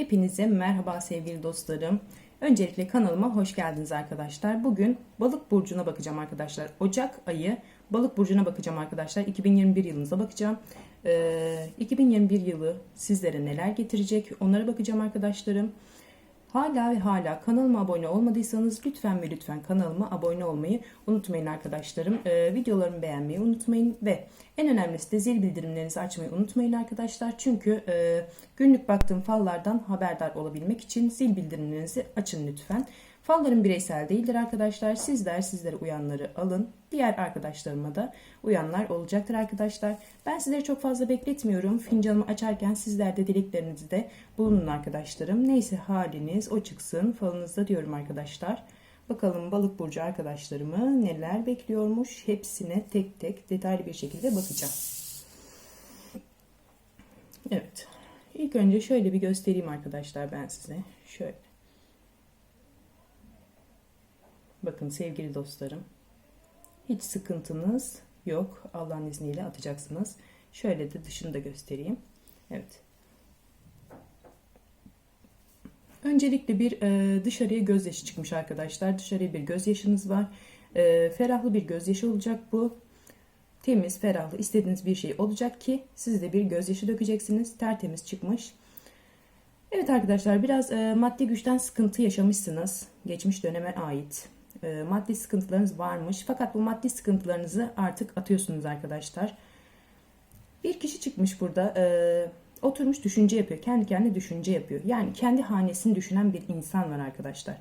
Hepinize merhaba sevgili dostlarım. Öncelikle kanalıma hoş geldiniz arkadaşlar. Bugün balık burcuna bakacağım arkadaşlar. Ocak ayı balık burcuna bakacağım arkadaşlar. 2021 yılınıza bakacağım. Ee, 2021 yılı sizlere neler getirecek onlara bakacağım arkadaşlarım. Hala ve hala kanalıma abone olmadıysanız lütfen ve lütfen kanalıma abone olmayı unutmayın arkadaşlarım. Ee, videolarımı beğenmeyi unutmayın ve en önemlisi de zil bildirimlerinizi açmayı unutmayın arkadaşlar. Çünkü e, günlük baktığım fallardan haberdar olabilmek için zil bildirimlerinizi açın lütfen. Fallarım bireysel değildir arkadaşlar. Sizler sizlere uyanları alın. Diğer arkadaşlarıma da uyanlar olacaktır arkadaşlar. Ben sizleri çok fazla bekletmiyorum. Fincanımı açarken sizler de dileklerinizi de bulunun arkadaşlarım. Neyse haliniz o çıksın falınızda diyorum arkadaşlar. Bakalım balık burcu arkadaşlarımı neler bekliyormuş. Hepsine tek tek detaylı bir şekilde bakacağım. Evet. İlk önce şöyle bir göstereyim arkadaşlar ben size. Şöyle. Bakın sevgili dostlarım. Hiç sıkıntınız yok. Allah'ın izniyle atacaksınız. Şöyle de dışını da göstereyim. Evet. Öncelikle bir e, dışarıya gözyaşı çıkmış arkadaşlar. Dışarıya bir gözyaşınız var. E, ferahlı bir gözyaşı olacak bu. Temiz, ferahlı, istediğiniz bir şey olacak ki siz de bir gözyaşı dökeceksiniz. Tertemiz çıkmış. Evet arkadaşlar biraz e, maddi güçten sıkıntı yaşamışsınız. Geçmiş döneme ait. E, maddi sıkıntılarınız varmış. Fakat bu maddi sıkıntılarınızı artık atıyorsunuz arkadaşlar. Bir kişi çıkmış burada. E, oturmuş düşünce yapıyor. Kendi kendine düşünce yapıyor. Yani kendi hanesini düşünen bir insan var arkadaşlar.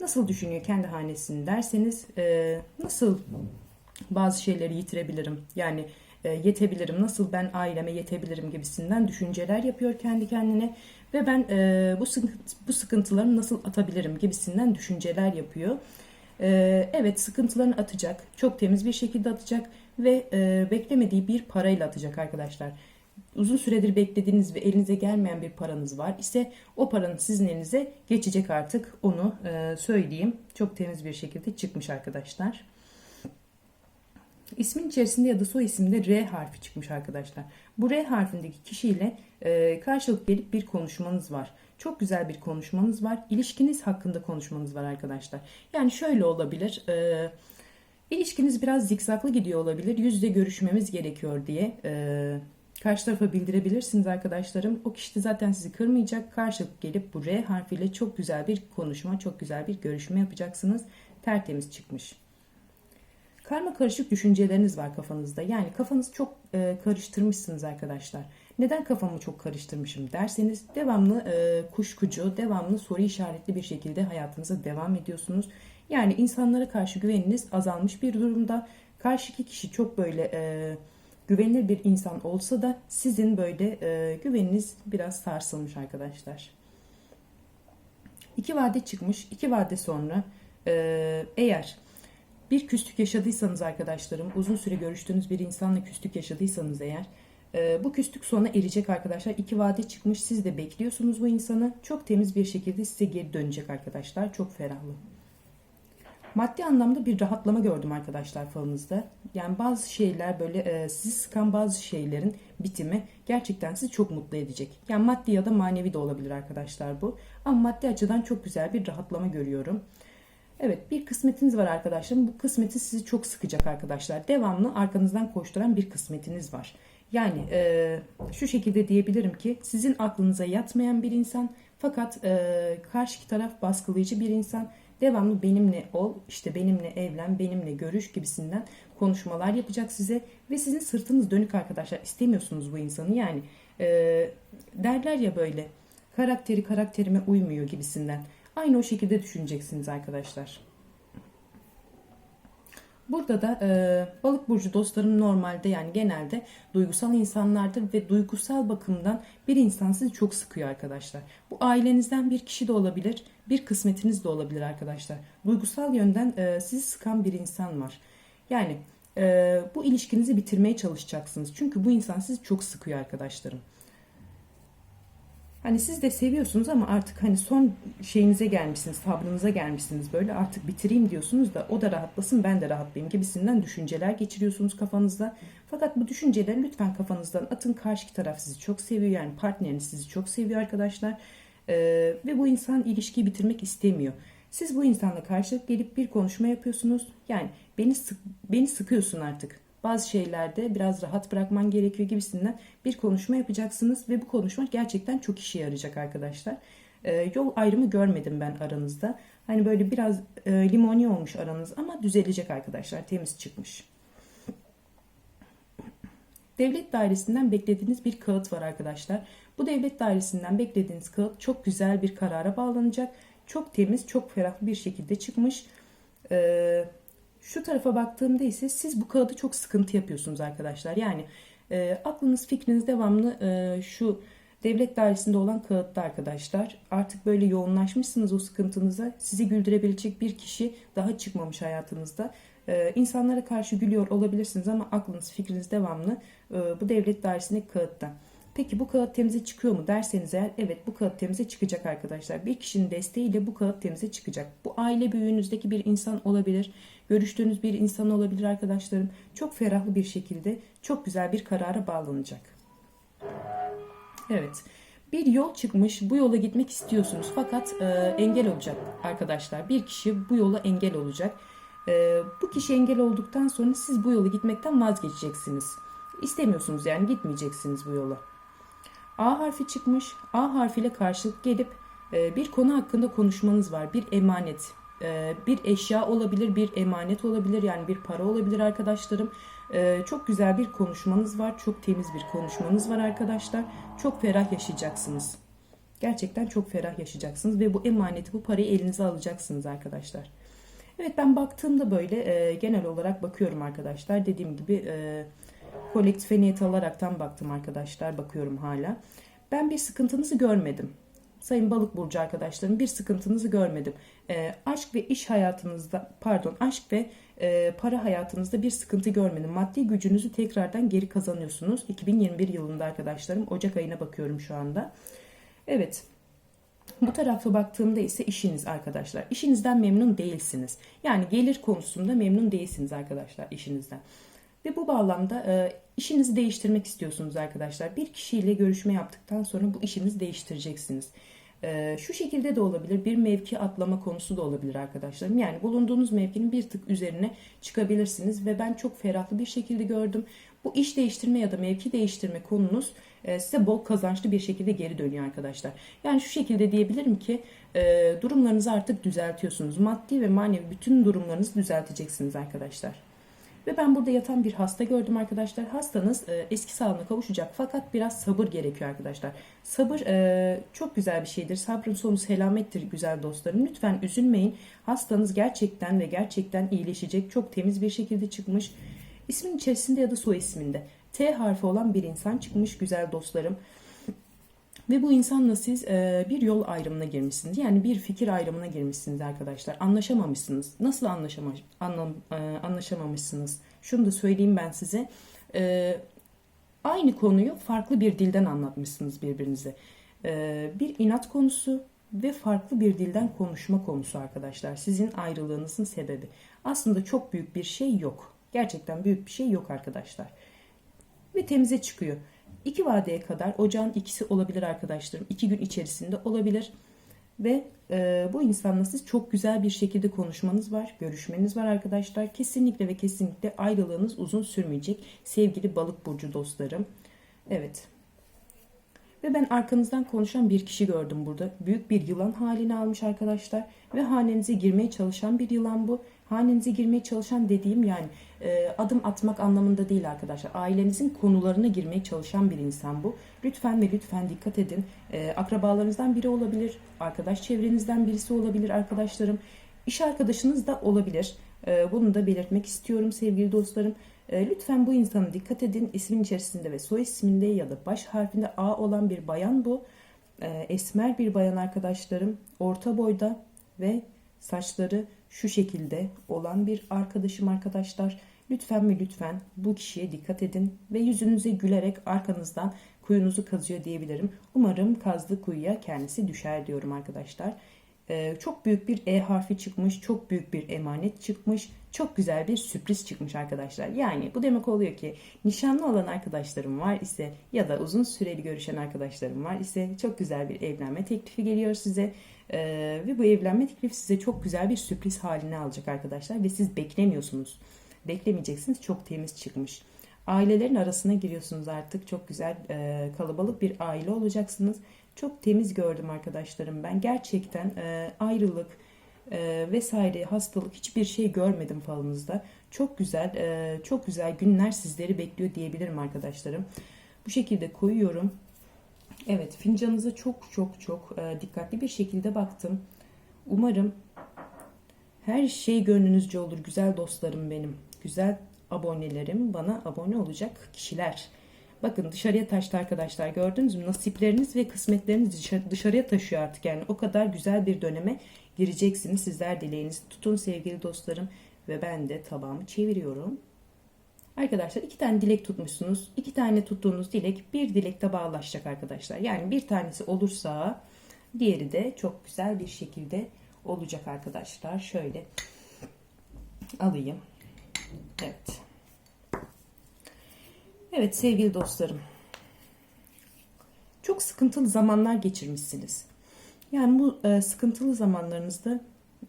Nasıl düşünüyor kendi hanesini derseniz e, nasıl bazı şeyleri yitirebilirim? Yani e, yetebilirim, nasıl ben aileme yetebilirim gibisinden düşünceler yapıyor kendi kendine ve ben bu sıkıntı, bu sıkıntıları nasıl atabilirim gibisinden düşünceler yapıyor. E, evet sıkıntılarını atacak, çok temiz bir şekilde atacak ve e, beklemediği bir parayla atacak arkadaşlar. Uzun süredir beklediğiniz ve elinize gelmeyen bir paranız var ise o paranın sizin elinize geçecek artık onu e, söyleyeyim. Çok temiz bir şekilde çıkmış arkadaşlar. İsmin içerisinde ya da soy isimde R harfi çıkmış arkadaşlar. Bu R harfindeki kişiyle e, karşılık gelip bir konuşmanız var. Çok güzel bir konuşmanız var. İlişkiniz hakkında konuşmanız var arkadaşlar. Yani şöyle olabilir. E, ilişkiniz biraz zikzaklı gidiyor olabilir. Yüzde görüşmemiz gerekiyor diye e, karşı tarafa bildirebilirsiniz arkadaşlarım. O kişi de zaten sizi kırmayacak. Karşılık gelip bu R harfiyle çok güzel bir konuşma, çok güzel bir görüşme yapacaksınız. Tertemiz çıkmış. Karma karışık düşünceleriniz var kafanızda. Yani kafanızı çok e, karıştırmışsınız arkadaşlar. Neden kafamı çok karıştırmışım derseniz devamlı e, kuşkucu, devamlı soru işaretli bir şekilde hayatınıza devam ediyorsunuz. Yani insanlara karşı güveniniz azalmış bir durumda. Karşıki kişi çok böyle e, güvenilir bir insan olsa da sizin böyle e, güveniniz biraz sarsılmış arkadaşlar. İki vade çıkmış. İki vade sonra e, eğer bir küslük yaşadıysanız arkadaşlarım, uzun süre görüştüğünüz bir insanla küslük yaşadıysanız eğer, e, bu küslük sona erecek arkadaşlar. İki vade çıkmış, siz de bekliyorsunuz bu insanı. Çok temiz bir şekilde size geri dönecek arkadaşlar. Çok ferahlı. Maddi anlamda bir rahatlama gördüm arkadaşlar falınızda. Yani bazı şeyler böyle e, sizi sıkan bazı şeylerin bitimi gerçekten sizi çok mutlu edecek. Yani maddi ya da manevi de olabilir arkadaşlar bu. Ama maddi açıdan çok güzel bir rahatlama görüyorum. Evet bir kısmetiniz var arkadaşlar. Bu kısmeti sizi çok sıkacak arkadaşlar. Devamlı arkanızdan koşturan bir kısmetiniz var. Yani e, şu şekilde diyebilirim ki sizin aklınıza yatmayan bir insan fakat e, karşı taraf baskılayıcı bir insan. Devamlı benimle ol, işte benimle evlen, benimle görüş gibisinden konuşmalar yapacak size ve sizin sırtınız dönük arkadaşlar. istemiyorsunuz bu insanı yani e, derler ya böyle karakteri karakterime uymuyor gibisinden. Aynı o şekilde düşüneceksiniz arkadaşlar. Burada da e, balık burcu dostlarım normalde yani genelde duygusal insanlardır ve duygusal bakımdan bir insan sizi çok sıkıyor arkadaşlar. Bu ailenizden bir kişi de olabilir, bir kısmetiniz de olabilir arkadaşlar. Duygusal yönden e, sizi sıkan bir insan var. Yani e, bu ilişkinizi bitirmeye çalışacaksınız. Çünkü bu insan sizi çok sıkıyor arkadaşlarım. Hani siz de seviyorsunuz ama artık hani son şeyinize gelmişsiniz, sabrınıza gelmişsiniz böyle artık bitireyim diyorsunuz da o da rahatlasın ben de rahatlayayım gibisinden düşünceler geçiriyorsunuz kafanızda. Fakat bu düşünceleri lütfen kafanızdan atın. Karşı taraf sizi çok seviyor yani partneriniz sizi çok seviyor arkadaşlar. Ee, ve bu insan ilişkiyi bitirmek istemiyor. Siz bu insanla karşılık gelip bir konuşma yapıyorsunuz. Yani beni sık, beni sıkıyorsun artık. Bazı şeylerde biraz rahat bırakman gerekiyor gibisinden bir konuşma yapacaksınız ve bu konuşma gerçekten çok işe yarayacak arkadaşlar. Ee, yol ayrımı görmedim ben aranızda. Hani böyle biraz e, limoni olmuş aranız ama düzelecek arkadaşlar. Temiz çıkmış. Devlet dairesinden beklediğiniz bir kağıt var arkadaşlar. Bu devlet dairesinden beklediğiniz kağıt çok güzel bir karara bağlanacak. Çok temiz, çok ferah bir şekilde çıkmış. Ee, şu tarafa baktığımda ise siz bu kağıdı çok sıkıntı yapıyorsunuz arkadaşlar. Yani e, aklınız, fikriniz devamlı e, şu devlet dairesinde olan kağıtta arkadaşlar. Artık böyle yoğunlaşmışsınız o sıkıntınıza. Sizi güldürebilecek bir kişi daha çıkmamış hayatınızda. Ee, insanlara karşı gülüyor olabilirsiniz ama aklınız, fikriniz devamlı e, bu devlet dairesindeki kağıtta. Peki bu kağıt temize çıkıyor mu derseniz eğer evet bu kağıt temize çıkacak arkadaşlar. Bir kişinin desteğiyle bu kağıt temize çıkacak. Bu aile büyüğünüzdeki bir insan olabilir. Görüştüğünüz bir insan olabilir arkadaşlarım. Çok ferahlı bir şekilde çok güzel bir karara bağlanacak. Evet. Bir yol çıkmış. Bu yola gitmek istiyorsunuz. Fakat e, engel olacak arkadaşlar. Bir kişi bu yola engel olacak. E, bu kişi engel olduktan sonra siz bu yola gitmekten vazgeçeceksiniz. İstemiyorsunuz yani gitmeyeceksiniz bu yola. A harfi çıkmış. A harfiyle karşılık gelip e, bir konu hakkında konuşmanız var. Bir emanet, e, bir eşya olabilir, bir emanet olabilir. Yani bir para olabilir arkadaşlarım. E, çok güzel bir konuşmanız var. Çok temiz bir konuşmanız var arkadaşlar. Çok ferah yaşayacaksınız. Gerçekten çok ferah yaşayacaksınız ve bu emaneti, bu parayı elinize alacaksınız arkadaşlar. Evet ben baktığımda böyle genel olarak bakıyorum arkadaşlar. Dediğim gibi kolektife niyet alaraktan baktım arkadaşlar. Bakıyorum hala. Ben bir sıkıntınızı görmedim. Sayın Balık burcu arkadaşlarım bir sıkıntınızı görmedim. E, aşk ve iş hayatınızda pardon aşk ve e, para hayatınızda bir sıkıntı görmedim. Maddi gücünüzü tekrardan geri kazanıyorsunuz. 2021 yılında arkadaşlarım Ocak ayına bakıyorum şu anda. Evet. Bu tarafa baktığımda ise işiniz arkadaşlar. İşinizden memnun değilsiniz. Yani gelir konusunda memnun değilsiniz arkadaşlar işinizden. Ve bu bağlamda e, işinizi değiştirmek istiyorsunuz arkadaşlar. Bir kişiyle görüşme yaptıktan sonra bu işinizi değiştireceksiniz. E, şu şekilde de olabilir. Bir mevki atlama konusu da olabilir arkadaşlarım. Yani bulunduğunuz mevkinin bir tık üzerine çıkabilirsiniz. Ve ben çok ferahlı bir şekilde gördüm. Bu iş değiştirme ya da mevki değiştirme konunuz e, size bol kazançlı bir şekilde geri dönüyor arkadaşlar. Yani şu şekilde diyebilirim ki e, durumlarınızı artık düzeltiyorsunuz. Maddi ve manevi bütün durumlarınızı düzelteceksiniz arkadaşlar. Ve ben burada yatan bir hasta gördüm arkadaşlar. Hastanız e, eski sağlığına kavuşacak fakat biraz sabır gerekiyor arkadaşlar. Sabır e, çok güzel bir şeydir. Sabrın sonu selamettir güzel dostlarım. Lütfen üzülmeyin. Hastanız gerçekten ve gerçekten iyileşecek. Çok temiz bir şekilde çıkmış. İsmin içerisinde ya da soy isminde T harfi olan bir insan çıkmış güzel dostlarım. Ve bu insanla siz e, bir yol ayrımına girmişsiniz. Yani bir fikir ayrımına girmişsiniz arkadaşlar. Anlaşamamışsınız. Nasıl anlaşama, anlam, e, anlaşamamışsınız? Şunu da söyleyeyim ben size. E, aynı konuyu farklı bir dilden anlatmışsınız birbirinize. E, bir inat konusu ve farklı bir dilden konuşma konusu arkadaşlar. Sizin ayrılığınızın sebebi. Aslında çok büyük bir şey yok. Gerçekten büyük bir şey yok arkadaşlar. Ve temize çıkıyor. İki vadeye kadar ocağın ikisi olabilir arkadaşlarım. İki gün içerisinde olabilir. Ve e, bu insanla siz çok güzel bir şekilde konuşmanız var, görüşmeniz var arkadaşlar. Kesinlikle ve kesinlikle ayrılığınız uzun sürmeyecek sevgili balık burcu dostlarım. Evet. Ve ben arkanızdan konuşan bir kişi gördüm burada. Büyük bir yılan halini almış arkadaşlar. Ve hanenize girmeye çalışan bir yılan bu. Hanenize girmeye çalışan dediğim yani e, adım atmak anlamında değil arkadaşlar. Ailenizin konularına girmeye çalışan bir insan bu. Lütfen ve lütfen dikkat edin. E, akrabalarınızdan biri olabilir. Arkadaş çevrenizden birisi olabilir arkadaşlarım. İş arkadaşınız da olabilir. E, bunu da belirtmek istiyorum sevgili dostlarım. E, lütfen bu insana dikkat edin. İsmin içerisinde ve soy isminde ya da baş harfinde A olan bir bayan bu. E, esmer bir bayan arkadaşlarım. Orta boyda ve saçları şu şekilde olan bir arkadaşım arkadaşlar. Lütfen ve lütfen bu kişiye dikkat edin ve yüzünüze gülerek arkanızdan kuyunuzu kazıyor diyebilirim. Umarım kazdığı kuyuya kendisi düşer diyorum arkadaşlar. Ee, çok büyük bir E harfi çıkmış, çok büyük bir emanet çıkmış, çok güzel bir sürpriz çıkmış arkadaşlar. Yani bu demek oluyor ki nişanlı olan arkadaşlarım var ise ya da uzun süreli görüşen arkadaşlarım var ise çok güzel bir evlenme teklifi geliyor size. Ee, ve bu evlenme teklifi size çok güzel bir sürpriz haline alacak arkadaşlar ve siz beklemiyorsunuz. Beklemeyeceksiniz çok temiz çıkmış. Ailelerin arasına giriyorsunuz artık. Çok güzel e, kalabalık bir aile olacaksınız. Çok temiz gördüm arkadaşlarım ben. Gerçekten e, ayrılık e, vesaire hastalık hiçbir şey görmedim falınızda. Çok güzel e, çok güzel günler sizleri bekliyor diyebilirim arkadaşlarım. Bu şekilde koyuyorum. Evet fincanınıza çok çok çok e, dikkatli bir şekilde baktım. Umarım her şey gönlünüzce olur güzel dostlarım benim. Güzel abonelerim, bana abone olacak kişiler. Bakın dışarıya taştı arkadaşlar gördünüz mü? Nasipleriniz ve kısmetleriniz dışarı- dışarıya taşıyor artık yani. O kadar güzel bir döneme gireceksiniz. Sizler dileğinizi tutun sevgili dostlarım. Ve ben de tabağımı çeviriyorum. Arkadaşlar iki tane dilek tutmuşsunuz. İki tane tuttuğunuz dilek bir dilekte bağlaşacak arkadaşlar. Yani bir tanesi olursa diğeri de çok güzel bir şekilde olacak arkadaşlar. Şöyle alayım. Evet. Evet sevgili dostlarım. Çok sıkıntılı zamanlar geçirmişsiniz. Yani bu e, sıkıntılı zamanlarınızda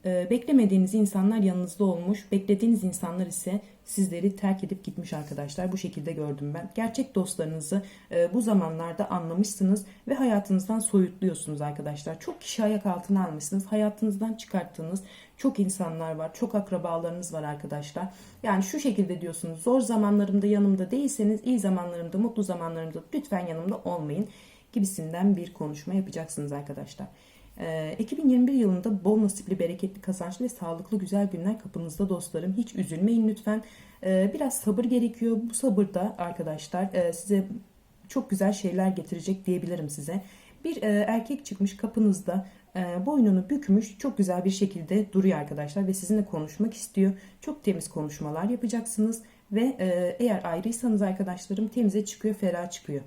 beklemediğiniz insanlar yanınızda olmuş, beklediğiniz insanlar ise sizleri terk edip gitmiş arkadaşlar. Bu şekilde gördüm ben. Gerçek dostlarınızı e, bu zamanlarda anlamışsınız ve hayatınızdan soyutluyorsunuz arkadaşlar. Çok kişi ayak altına almışsınız. Hayatınızdan çıkarttığınız çok insanlar var. Çok akrabalarınız var arkadaşlar. Yani şu şekilde diyorsunuz. Zor zamanlarımda yanımda değilseniz iyi zamanlarımda, mutlu zamanlarımda lütfen yanımda olmayın gibisinden bir konuşma yapacaksınız arkadaşlar. Ee, 2021 yılında bol nasipli, bereketli, kazançlı ve sağlıklı güzel günler kapınızda dostlarım. Hiç üzülmeyin lütfen. Ee, biraz sabır gerekiyor. Bu sabır da arkadaşlar e, size çok güzel şeyler getirecek diyebilirim size. Bir e, erkek çıkmış kapınızda e, boynunu bükmüş çok güzel bir şekilde duruyor arkadaşlar ve sizinle konuşmak istiyor. Çok temiz konuşmalar yapacaksınız ve e, eğer ayrıysanız arkadaşlarım temize çıkıyor, ferah çıkıyor.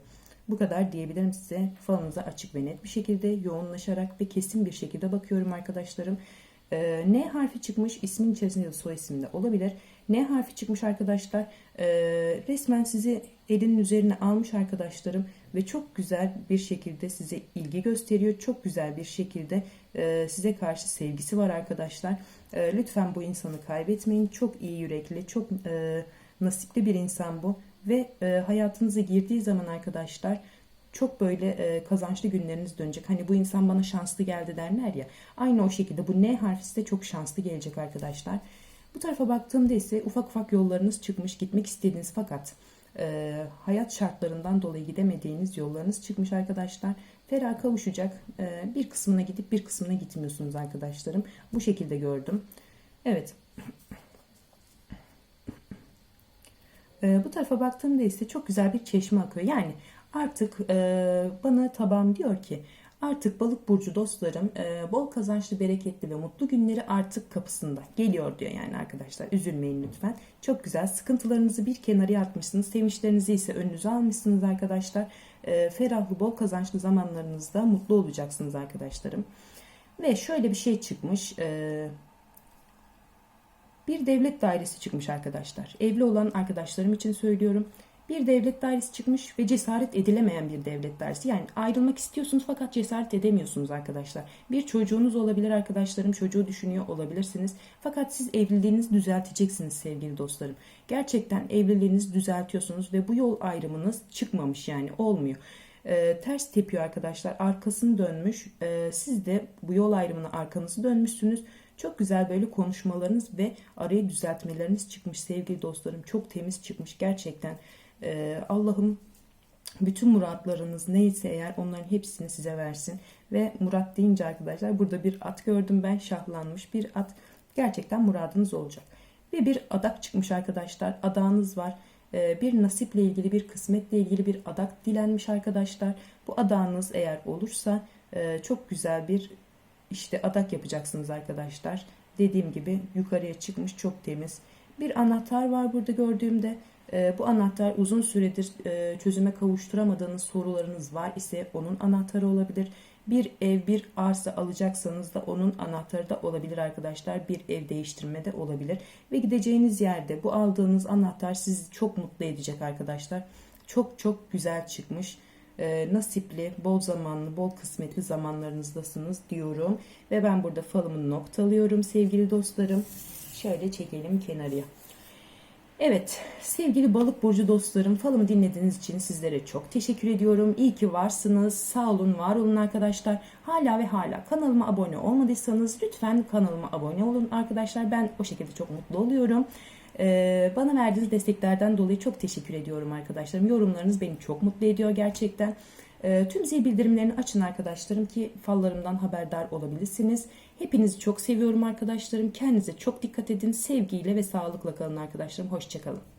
Bu kadar diyebilirim size. Falınıza açık ve net bir şekilde yoğunlaşarak ve kesin bir şekilde bakıyorum arkadaşlarım. Ee, N harfi çıkmış ismin içerisinde ya da soy isimde olabilir. N harfi çıkmış arkadaşlar. Ee, resmen sizi elinin üzerine almış arkadaşlarım ve çok güzel bir şekilde size ilgi gösteriyor. Çok güzel bir şekilde e, size karşı sevgisi var arkadaşlar. E, lütfen bu insanı kaybetmeyin. Çok iyi yürekli, çok e, nasipli bir insan bu ve e, hayatınıza girdiği zaman arkadaşlar çok böyle e, kazançlı günleriniz dönecek. Hani bu insan bana şanslı geldi derler ya. Aynı o şekilde bu N harfi size çok şanslı gelecek arkadaşlar. Bu tarafa baktığımda ise ufak ufak yollarınız çıkmış, gitmek istediğiniz fakat e, hayat şartlarından dolayı gidemediğiniz yollarınız çıkmış arkadaşlar. Ferah kavuşacak. E, bir kısmına gidip bir kısmına gitmiyorsunuz arkadaşlarım. Bu şekilde gördüm. Evet. E, bu tarafa baktığımda ise çok güzel bir çeşme akıyor. Yani artık e, bana tabağım diyor ki artık balık burcu dostlarım e, bol kazançlı, bereketli ve mutlu günleri artık kapısında geliyor diyor yani arkadaşlar. Üzülmeyin lütfen. Çok güzel. Sıkıntılarınızı bir kenara atmışsınız. Sevinçlerinizi ise önünüze almışsınız arkadaşlar. E, ferahlı, bol kazançlı zamanlarınızda mutlu olacaksınız arkadaşlarım. Ve şöyle bir şey çıkmış. E, bir devlet dairesi çıkmış arkadaşlar. Evli olan arkadaşlarım için söylüyorum. Bir devlet dairesi çıkmış ve cesaret edilemeyen bir devlet dairesi. Yani ayrılmak istiyorsunuz fakat cesaret edemiyorsunuz arkadaşlar. Bir çocuğunuz olabilir arkadaşlarım. Çocuğu düşünüyor olabilirsiniz. Fakat siz evliliğinizi düzelteceksiniz sevgili dostlarım. Gerçekten evliliğinizi düzeltiyorsunuz ve bu yol ayrımınız çıkmamış yani olmuyor. Ee, ters tepiyor arkadaşlar. Arkasını dönmüş. Ee, siz de bu yol ayrımına arkanızı dönmüşsünüz. Çok güzel böyle konuşmalarınız ve arayı düzeltmeleriniz çıkmış sevgili dostlarım. Çok temiz çıkmış gerçekten. Ee, Allah'ım bütün muratlarınız neyse eğer onların hepsini size versin. Ve murat deyince arkadaşlar burada bir at gördüm ben şahlanmış bir at. Gerçekten muradınız olacak. Ve bir adak çıkmış arkadaşlar. Adağınız var. Ee, bir nasiple ilgili bir kısmetle ilgili bir adak dilenmiş arkadaşlar. Bu adağınız eğer olursa e, çok güzel bir işte adak yapacaksınız arkadaşlar. Dediğim gibi yukarıya çıkmış çok temiz. Bir anahtar var burada gördüğümde. Ee, bu anahtar uzun süredir e, çözüme kavuşturamadığınız sorularınız var ise onun anahtarı olabilir. Bir ev, bir arsa alacaksanız da onun anahtarı da olabilir arkadaşlar. Bir ev değiştirme de olabilir. Ve gideceğiniz yerde bu aldığınız anahtar sizi çok mutlu edecek arkadaşlar. Çok çok güzel çıkmış. Ee, nasipli, bol zamanlı, bol kısmetli zamanlarınızdasınız diyorum. Ve ben burada falımı noktalıyorum sevgili dostlarım. Şöyle çekelim kenarıya. Evet sevgili balık burcu dostlarım falımı dinlediğiniz için sizlere çok teşekkür ediyorum. İyi ki varsınız. Sağ olun, var olun arkadaşlar. Hala ve hala kanalıma abone olmadıysanız lütfen kanalıma abone olun arkadaşlar. Ben o şekilde çok mutlu oluyorum. Ee, bana verdiğiniz desteklerden dolayı çok teşekkür ediyorum arkadaşlarım. Yorumlarınız beni çok mutlu ediyor gerçekten. Ee, tüm zil bildirimlerini açın arkadaşlarım ki fallarımdan haberdar olabilirsiniz. Hepinizi çok seviyorum arkadaşlarım. Kendinize çok dikkat edin. Sevgiyle ve sağlıkla kalın arkadaşlarım. Hoşçakalın.